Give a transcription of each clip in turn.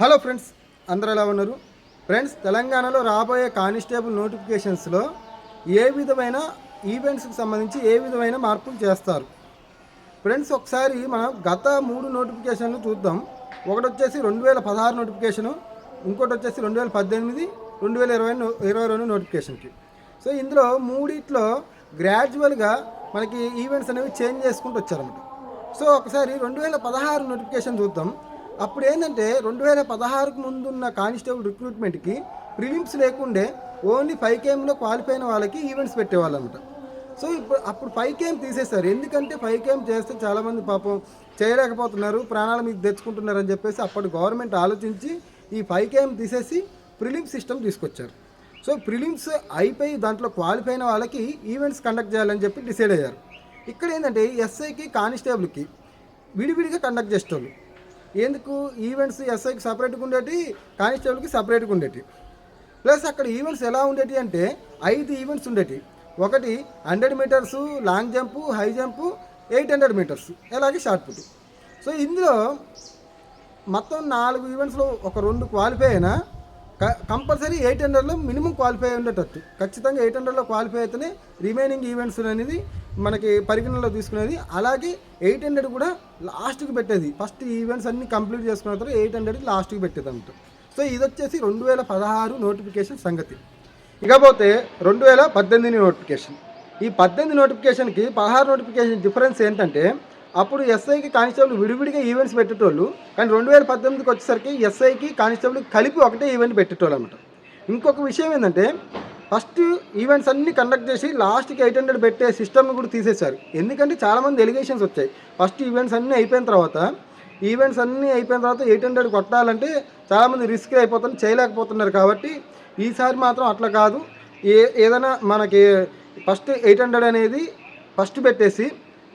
Hello friends అందరూ ఎలా ఉన్నారు? ఫ్రెండ్స్ తెలంగాణలో రాబోయే కానిస్టేబుల్ నోటిఫికేషన్స్లో ఏ విధమైన ఈవెంట్స్కి సంబంధించి ఏ విధమైన మార్పులు చేస్తారు? ఫ్రెండ్స్ ఒకసారి మనం గత మూడు నోటిఫికేషన్లు చూద్దాం. ఒకటి వచ్చేసి రెండు వేల పదహారు నోటిఫికేషను ఇంకోటి వచ్చేసి రెండు వేల పద్దెనిమిది రెండు వేల ఇరవై ఇరవై రెండు నోటిఫికేషన్కి. సో ఇందులో మూడిట్లో గ్రాడ్యువల్గా మనకి ఈవెంట్స్ అనేవి చేంజ్ చేసుకుంటూ వచ్చారన్నమాట. సో ఒకసారి రెండు వేల పదహారు నోటిఫికేషన్ చూద్దాం. అప్పుడు ఏంటంటే రెండు వేల పదహారుకు ముందున్న కానిస్టేబుల్ రిక్రూట్మెంట్కి ప్రిలిమ్స్ లేకుండే ఓన్లీ ఫైవ్ కేమ్లో క్వాలిఫై అయిన వాళ్ళకి ఈవెంట్స్ పెట్టేవాళ్ళు అనమాట సో ఇప్పుడు అప్పుడు ఫైవ్ కేమ్ తీసేశారు. ఎందుకంటే ఫైవ్ కేమ్ చేస్తే చాలామంది పాపం చేయలేకపోతున్నారు ప్రాణాల మీద తెచ్చుకుంటున్నారు అని చెప్పేసి అప్పటి గవర్నమెంట్ ఆలోచించి ఈ ఫైవ్ కేమ్ తీసేసి ప్రిలిమ్స్ సిస్టమ్ తీసుకొచ్చారు. సో ప్రిలిమ్స్ అయిపోయి దాంట్లో క్వాలిఫై అయిన వాళ్ళకి ఈవెంట్స్ కండక్ట్ చేయాలని చెప్పి డిసైడ్ అయ్యారు. ఇక్కడ ఏంటంటే ఎస్ఐకి కానిస్టేబుల్కి విడివిడిగా కండక్ట్ చేసేవాళ్ళు ఎందుకు ఈవెంట్స్ ఎస్ఐకి సపరేట్గా ఉండేటి కానిస్టేబుల్కి సపరేట్గా ఉండేటి. ప్లస్ అక్కడ ఈవెంట్స్ ఎలా ఉండేటి అంటే ఐదు ఈవెంట్స్ ఉండేటి. ఒకటి hundred metres long jump high jump eight hundred metres అలాగే షార్ట్ పుట్ సో ఇందులో మొత్తం నాలుగు ఈవెంట్స్లో ఒక రెండు క్వాలిఫై అయినా కంపల్సరీ ఎయిట్ హండ్రెడ్లో మినిమం క్వాలిఫై ఉండేటట్టు ఖచ్చితంగా ఎయిట్ హండ్రెడ్లో క్వాలిఫై అయితేనే రిమైనింగ్ ఈవెంట్స్ అనేది మనకి పరిగణనలో తీసుకునేది. అలాగే ఎయిట్ హండ్రెడ్ కూడా లాస్ట్కి పెట్టేది. ఫస్ట్ ఈవెంట్స్ అన్ని కంప్లీట్ చేసుకున్న తర్వాత ఎయిట్ హండ్రెడ్ లాస్ట్కి పెట్టేది అంట సో ఇది వచ్చేసి రెండు వేల పదహారు నోటిఫికేషన్ సంగతి. ఇకపోతే రెండు వేల పద్దెనిమిది నోటిఫికేషన్. ఈ పద్దెనిమిది నోటిఫికేషన్కి పదహారు నోటిఫికేషన్ డిఫరెన్స్ ఏంటంటే అప్పుడు ఎస్ఐకి కానిస్టేబుల్ విడివిడిగా ఈవెంట్స్ పెట్టేటోళ్ళు కానీ రెండు వేల పద్దెనిమిదికి వచ్చేసరికి ఎస్ఐకి కానిస్టేబుల్ కలిపి ఒకటే ఈవెంట్ పెట్టేటోళ్ళు అనమాట ఇంకొక విషయం ఏంటంటే ఫస్ట్ ఈవెంట్స్ అన్ని కండక్ట్ చేసి లాస్ట్కి ఎయిట్ హండ్రెడ్ పెట్టే సిస్టమ్ని కూడా తీసేశారు. ఎందుకంటే చాలామంది ఎలిగేషన్స్ వచ్చాయి. ఫస్ట్ ఈవెంట్స్ అన్నీ అయిపోయిన తర్వాత ఈవెంట్స్ అన్నీ అయిపోయిన తర్వాత ఎయిట్ హండ్రెడ్ కొట్టాలంటే చాలామంది రిస్క్ అయిపోతుంది చేయలేకపోతున్నారు కాబట్టి ఈసారి మాత్రం అట్లా కాదు. ఏ ఏదైనా మనకి ఫస్ట్ ఎయిట్ హండ్రెడ్ అనేది ఫస్ట్ పెట్టేసి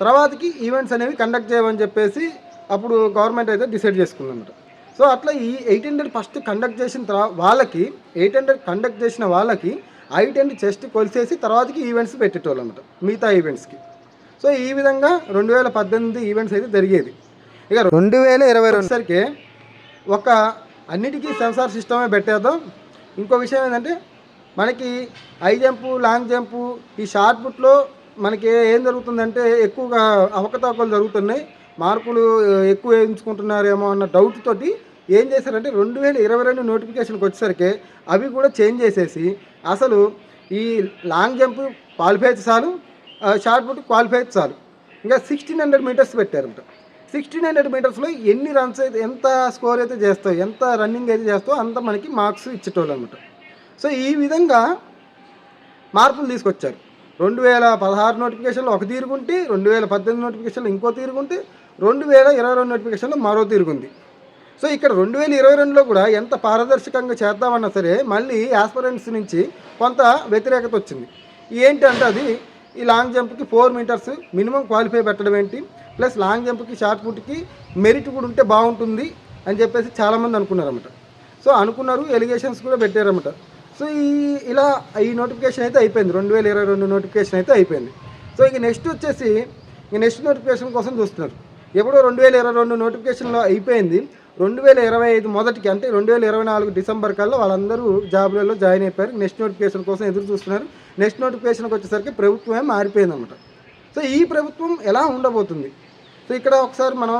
తర్వాతకి ఈవెంట్స్ అనేవి కండక్ట్ చేయమని చెప్పేసి అప్పుడు గవర్నమెంట్ అయితే డిసైడ్ చేసుకుందన్నమాట. సో అట్లా ఈ ఎయిట్ హండ్రెడ్ ఫస్ట్ కండక్ట్ చేసిన తర్వాత వాళ్ళకి ఎయిట్ హండ్రెడ్ కండక్ట్ చేసిన వాళ్ళకి ఎయిట్ హండ్రెడ్ చెస్ట్ కొలిసేసి తర్వాతకి ఈవెంట్స్ పెట్టేటోళ్ళు అనమాట మిగతా ఈవెంట్స్కి. సో ఈ విధంగా రెండు వేల పద్దెనిమిది ఈవెంట్స్ అయితే జరిగేది. ఇక రెండు వేల ఇరవై రెండుసరికి ఒక అన్నిటికీ సెన్సార్ సిస్టమే పెట్టేద్దాం. ఇంకో విషయం ఏంటంటే మనకి హై జంపు లాంగ్ జంపు ఈ షార్ట్ పుట్లో మనకి ఏం జరుగుతుందంటే ఎక్కువగా అవకతవకలు జరుగుతున్నాయి. మార్కులు ఎక్కువ వేయించుకుంటున్నారేమో అన్న డౌట్ తోటి ఏం చేశారంటే రెండు వేల ఇరవై రెండు నోటిఫికేషన్కి వచ్చేసరికి అవి కూడా చేంజ్ చేసేసి అసలు ఈ లాంగ్ జంప్ క్వాలిఫై చాలు షార్ట్ పుట్ క్వాలిఫై చాలు. ఇంకా సిక్స్టీన్ హండ్రెడ్ మీటర్స్ పెట్టారంట. సిక్స్టీన్ హండ్రెడ్ మీటర్స్లో ఎన్ని రన్స్ అయితే ఎంత స్కోర్ అయితే చేస్తావు ఎంత రన్నింగ్ అయితే చేస్తావు అంత మనకి మార్క్స్ ఇచ్చేటోళ్ళు అనమాట సో ఈ విధంగా మార్పులు తీసుకొచ్చారు. రెండు వేల పదహారు నోటిఫికేషన్లో ఒక తీరుగుంటే రెండు వేల పద్దెనిమిది నోటిఫికేషన్లో ఇంకో తీరుగుంటే రెండు వేల ఇరవై రెండు నోటిఫికేషన్లో మరో తీరుగుంది సో ఇక్కడ రెండు వేల ఇరవై రెండులో కూడా ఎంత పారదర్శకంగా చేద్దామన్నా సరే మళ్ళీ ఆస్పరెంట్స్ నుంచి కొంత వ్యతిరేకత వచ్చింది. ఏంటంటే అది ఈ లాంగ్ జంప్కి ఫోర్ మీటర్స్ మినిమం క్వాలిఫై పెట్టడం ఏంటి? ప్లస్ లాంగ్ జంప్కి షార్ట్ పుట్కి మెరిట్ కూడా ఉంటే బాగుంటుంది అని చెప్పేసి చాలామంది అనుకున్నారన్నమాట. సో అనుకున్నారు ఎలిగేషన్స్ కూడా పెట్టారన్నమాట. సో ఈ ఇలా ఈ నోటిఫికేషన్ అయితే అయిపోయింది. రెండు వేల ఇరవై రెండు నోటిఫికేషన్ అయితే అయిపోయింది. సో ఇక నెక్స్ట్ వచ్చేసి ఇక నెక్స్ట్ నోటిఫికేషన్ కోసం చూస్తున్నారు. ఎప్పుడో రెండు వేల ఇరవై రెండు నోటిఫికేషన్లో అయిపోయింది. రెండు వేల ఇరవై ఐదు మొదటికి అంటే రెండు వేల ఇరవై నాలుగు డిసెంబర్ కల్లా వాళ్ళందరూ జాబ్లలో జాయిన్ అయిపోయారు. నెక్స్ట్ నోటిఫికేషన్ కోసం ఎదురు చూస్తున్నారు. నెక్స్ట్ నోటిఫికేషన్కి వచ్చేసరికి ప్రభుత్వమే మారిపోయిందన్నమాట. సో ఈ ప్రభుత్వం ఎలా ఉండబోతుంది? సో ఇక్కడ ఒకసారి మనం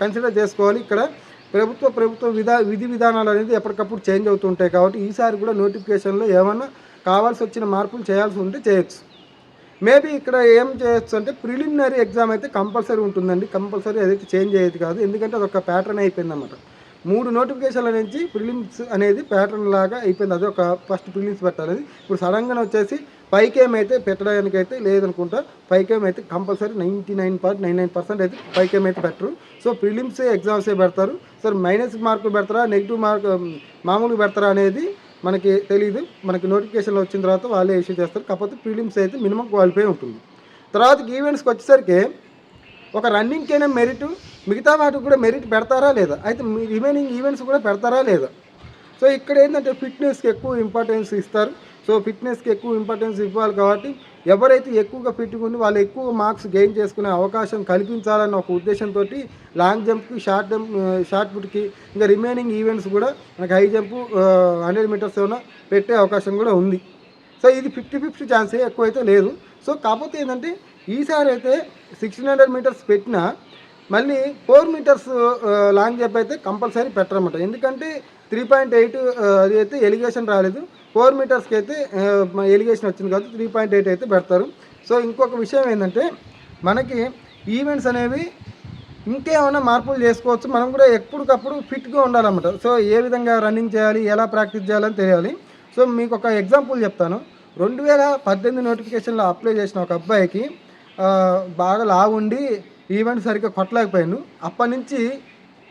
కన్సిడర్ చేసుకోవాలి. ఇక్కడ ప్రభుత్వ ప్రభుత్వ విధా విధి విధానాలు అనేది ఎప్పటికప్పుడు చేంజ్ అవుతుంటాయి కాబట్టి ఈసారి కూడా నోటిఫికేషన్లో ఏమన్నా కావాల్సి వచ్చిన మార్పులు చేయాల్సి ఉంటే చేయొచ్చు. మేబీ ఇక్కడ ఏం చేయొచ్చు అంటే ప్రిలిమినరీ ఎగ్జామ్ అయితే కంపల్సరీ ఉంటుందండి. కంపల్సరీ అదైతే చేంజ్ అయ్యేది కాదు. ఎందుకంటే అదొక ప్యాటర్న్ అయిపోయింది అనమాట మూడు నోటిఫికేషన్ల నుంచి ప్రిలిమ్స్ అనేది ప్యాటర్న్ లాగా అయిపోయింది. అది ఒక ఫస్ట్ ప్రిలిమ్స్ పెట్టాలి ఇప్పుడు సడన్గా వచ్చేసి పైకేమైతే అయితే పెట్టడానికి అయితే లేదనుకుంటా. పైకేమైతే అయితే compulsory ninety nine point nine nine percent అయితే పైకేం అయితే పెట్టరు. సో ప్రిలిమ్స్ ఎగ్జామ్సే పెడతారు. సార్ మైనస్ మార్కులు పెడతారా? నెగిటివ్ మార్క్ మామూలుగా పెడతారా అనేది మనకి తెలియదు మనకి నోటిఫికేషన్లో వచ్చిన తర్వాత వాళ్ళే ఇష్యూ చేస్తారు. కాకపోతే ప్రిలిమ్స్ అయితే మినిమం క్వాలిఫై ఉంటుంది. తర్వాత ఈవెంట్స్కి వచ్చేసరికి ఒక రన్నింగ్కైనా మెరిట్ మిగతా వాటికి కూడా మెరిట్ పెడతారా లేదా? అయితే రిమైనింగ్ ఈవెంట్స్ కూడా పెడతారా లేదా? సో ఇక్కడ ఏంటంటే ఫిట్నెస్కి ఎక్కువ ఇంపార్టెన్స్ ఇస్తారు. సో ఫిట్నెస్కి ఎక్కువ ఇంపార్టెన్స్ ఇవ్వాలి కాబట్టి ఎవరైతే ఎక్కువగా ఫిట్గా ఉండి వాళ్ళు ఎక్కువ మార్క్స్ గెయిన్ చేసుకునే అవకాశం కల్పించాలన్న ఒక ఉద్దేశంతో లాంగ్ జంప్కి షార్ట్ జంప్ షార్ట్ పుట్కి ఇంకా రిమైనింగ్ ఈవెంట్స్ కూడా మనకి హై జంప్ హండ్రెడ్ మీటర్స్ ఏమైనా పెట్టే అవకాశం కూడా ఉంది. సో ఇది ఫిఫ్టీ ఫిఫ్టీ ఛాన్సే ఎక్కువైతే లేదు. సో కాకపోతే ఏంటంటే ఈసారి అయితే సిక్స్టీన్ హండ్రెడ్ మీటర్స్ పెట్టినా మళ్ళీ ఫోర్ మీటర్స్ లాంగ్ జంప్ అయితే కంపల్సరీ పెట్టరమాట ఎందుకంటే త్రీ పాయింట్ ఎయిట్ అది అయితే ఎలిగేషన్ రాలేదు. ఫోర్ మీటర్స్కి అయితే ఎలిగేషన్ వచ్చింది కాబట్టి త్రీ పాయింట్ ఎయిట్ అయితే పెడతారు. సో ఇంకొక విషయం ఏంటంటే మనకి ఈవెంట్స్ అనేవి ఇంకేమైనా మార్పులు చేసుకోవచ్చు. మనం కూడా ఎప్పటికప్పుడు ఫిట్గా ఉండాలన్నమాట. సో ఏ విధంగా రన్నింగ్ చేయాలి ఎలా ప్రాక్టీస్ చేయాలని తెలియాలి. సో మీకు ఒక ఎగ్జాంపుల్ చెప్తాను. రెండు వేల పద్దెనిమిది నోటిఫికేషన్లో అప్లై చేసిన ఒక అబ్బాయికి బాగా లావుండి ఈవెంట్ సరిగ్గా కొట్టలేకపోయాను అప్పటి నుంచి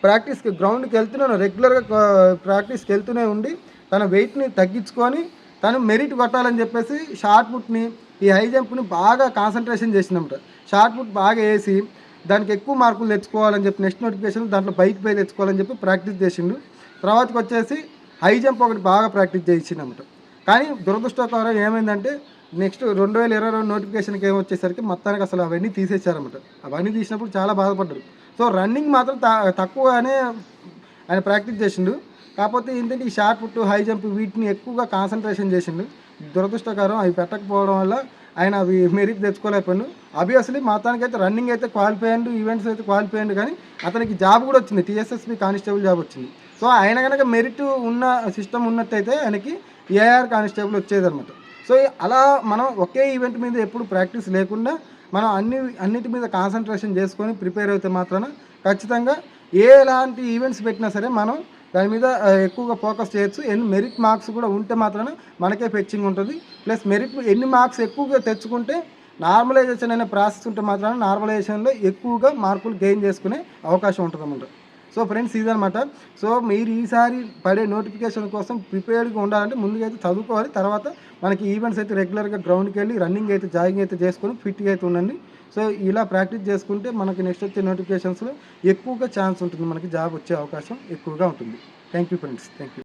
ప్రాక్టీస్కి గ్రౌండ్కి వెళ్తున్నాను. రెగ్యులర్గా ప్రాక్టీస్కి వెళ్తూనే ఉండి తన వెయిట్ని తగ్గించుకొని తను మెరిట్ కొట్టాలని చెప్పేసి షార్ట్ పుట్ని ఈ హై జంప్ని బాగా కాన్సన్ట్రేషన్ చేసినమాట షార్ట్ పుట్ బాగా వేసి దానికి ఎక్కువ మార్కులు తెచ్చుకోవాలని చెప్పి నెక్స్ట్ నోటిఫికేషన్ దాంట్లో బైక్ పై తెచ్చుకోవాలని చెప్పి ప్రాక్టీస్ చేసిండు. తర్వాతకి వచ్చేసి హై జంప్ ఒకటి బాగా ప్రాక్టీస్ చేయించిందన్నమాట కానీ దురదృష్టకరం ఏమైందంటే నెక్స్ట్ రెండు వేల ఇరవై రెండు నోటిఫికేషన్కి ఏమొచ్చేసరికి మొత్తానికి అసలు అవన్నీ తీసేశారన్నమాట అవన్నీ తీసినప్పుడు చాలా బాధపడ్డారు. సో రన్నింగ్ మాత్రం త- తక్కువగానే ఆయన ప్రాక్టీస్ చేసిండు. కాకపోతే ఏంటంటే ఈ షార్ట్ పుట్ హై జంప్ వీటిని ఎక్కువగా కాన్సన్ట్రేషన్ చేసిండు. దురదృష్టకరం అవి పెట్టకపోవడం వల్ల ఆయన అవి మెరిట్ తెచ్చుకోలేకపోయాడు. అబియస్లీ మొత్తానికి అయితే రన్నింగ్ అయితే క్వాలిఫై అయ్యండు ఈవెంట్స్ అయితే క్వాలిఫై అయ్యిండు కానీ అతనికి జాబ్ కూడా వచ్చింది. టీఎస్ఎస్పి కానిస్టేబుల్ జాబ్ వచ్చింది. సో ఆయన కనుక మెరిట్ ఉన్న సిస్టమ్ ఉన్నట్టయితే ఆయనకి ఏఆర్ కానిస్టేబుల్ వచ్చేదన్నమాట. సో అలా మనం ఒకే ఈవెంట్ మీద ఎప్పుడు ప్రాక్టీస్ లేకుండా మనం అన్ని అన్నిటి మీద కాన్సన్ట్రేషన్ చేసుకొని ప్రిపేర్ అయితే మాత్రాన ఖచ్చితంగా ఏ ఎలాంటి ఈవెంట్స్ పెట్టినా సరే మనం దాని మీద ఎక్కువగా ఫోకస్ చేయొచ్చు. ఎన్ని మెరిట్ మార్క్స్ కూడా ఉంటే మాత్రమే మనకే ఫెచ్చింగ్ ఉంటుంది. ప్లస్ మెరిట్ ఎన్ని మార్క్స్ ఎక్కువగా తెచ్చుకుంటే నార్మలైజేషన్ అనే ప్రాసెస్ ఉంటే మాత్రమే నార్మలైజేషన్లో ఎక్కువగా మార్కులు గెయిన్ చేసుకునే అవకాశం ఉంటుంది అన్నమాట సో ఫ్రెండ్స్ ఇదనమాట సో మీరు ఈసారి పడే నోటిఫికేషన్ కోసం ప్రిపేర్డ్గా ఉండాలంటే ముందుగా అయితే చదువుకోవాలి. తర్వాత మనకి ఈవెంట్స్ అయితే రెగ్యులర్గా గ్రౌండ్కి వెళ్ళి రన్నింగ్ అయితే జాగింగ్ అయితే చేసుకొని ఫిట్గా అయితే ఉండండి. సో ఇలా ప్రాక్టీస్ చేసుకుంటే మనకి నెక్స్ట్ వచ్చే నోటిఫికేషన్స్లో ఎక్కువగా ఛాన్స్ ఉంటుంది. మనకి జాబ్ వచ్చే అవకాశం ఎక్కువగా ఉంటుంది. Thank you friends. Thank you